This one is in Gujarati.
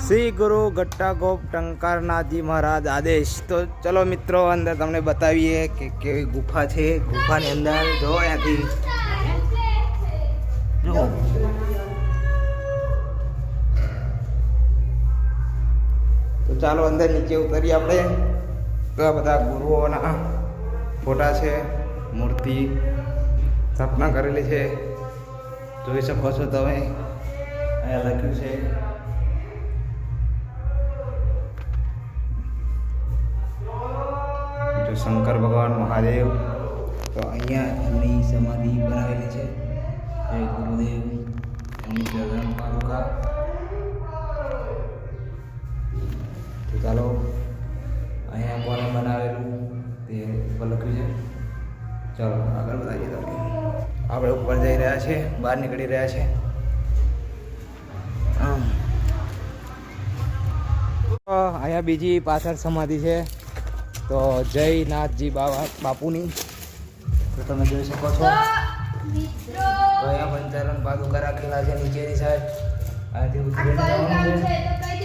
શ્રી ગુરુ ગટ્ટા ગોપ ટંકારનાથજી મહારાજ આદેશ. તો ચલો મિત્રો, અંદર તમને બતાવીએ કે કેવી ગુફા છે. ગુફાની અંદર જો અહીંયાથી તો ચાલો અંદર નીચે ઉતરીએ આપણે. તો આ બધા ગુરુઓના ફોટા છે, મૂર્તિ સ્થાપના કરેલી છે. જોઈ શકો છો તમે. અહીંયા લખ્યું છે શંકર ભગવાન મહાદેવ. તો અહીંયા એમની સમાધિ બનાવેલી છે. જય ગુરુદેવ. એમની ચરણ પાદુકા. તો ચાલો, અહીંયા કોને બનાવેલું તે ઉપર લખ્યું છે. ચાલો, આગળ વધારીએ તો આપણે ઉપર જઈ રહ્યા છે બહાર નીકળી રહ્યા છે અહીંયા બીજી પાછળ સમાધિ છે. તો જયનાથજી બાબા બાપુની. તો તમે જોઈ શકો છો. તો અહીંયા પંચારણ પાદુકા રાખેલા છે નીચેની સાઈડ આથી છે.